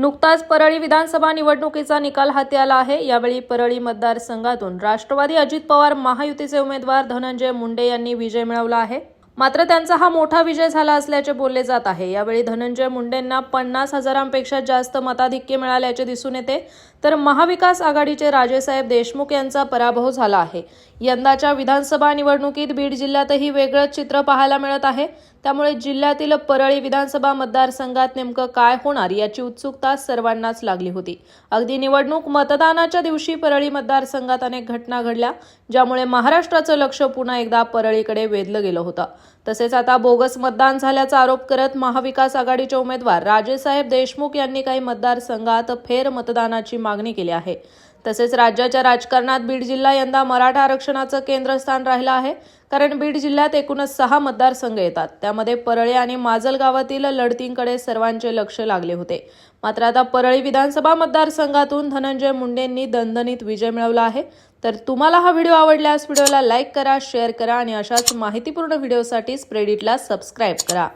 नुकताच परळी विधानसभा निवडणुकीचा निकाल हाती आला आहे. यावेळी परळी मतदारसंघातून राष्ट्रवादी अजित पवार महायुतीचे उमेदवार धनंजय मुंडे यांनी विजय मिळवला आहे. मात्र त्यांचा हा मोठा विजय झाला असल्याचे बोलले जात आहे. यावेळी धनंजय मुंडेंना पन्नास हजारांपेक्षा जास्त मताधिक्य मिळाल्याचे दिसून येते. तर महाविकास आघाडीचे राजेसाहेब देशमुख यांचा पराभव झाला आहे. यंदाच्या विधानसभा निवडणुकीत बीड जिल्ह्यातही वेगळंच चित्र पाहायला मिळत आहे. त्यामुळे जिल्ह्यातील परळी विधानसभा मतदारसंघात नेमकं काय होणार याची उत्सुकता सर्वांनाच लागली होती. अगदी निवडणूक मतदानाच्या दिवशी परळी मतदारसंघात अनेक घटना घडल्या ज्यामुळे महाराष्ट्राचं लक्ष पुन्हा एकदा परळीकडे वेधलं गेलं होतं. तसेच आता बोगस मतदान झाल्याचा आरोप करत महाविकास आघाडीचे उमेदवार राजेसाहेब देशमुख यांनी काही मतदारसंघात फेर मतदानाची मागणी केली आहे. तसेच राज्याच्या राजकारणात बीड जिल्हा यंदा मराठा आरक्षणाचं केंद्रस्थान राहिलं आहे. कारण बीड जिल्ह्यात एकूणच सहा मतदारसंघ येतात. त्यामध्ये परळी आणि माजल गावातील लढतींकडे सर्वांचे लक्ष लागले होते. मात्र आता परळी विधानसभा मतदारसंघातून धनंजय मुंडेंनी दणदणीत विजय मिळवला आहे. तर तुम्हाला हा व्हिडिओ आवडल्यास व्हिडिओला लाईक करा शेअर करा आणि अशाच माहितीपूर्ण व्हिडिओसाठी स्प्रेडिटला सबस्क्राईब करा.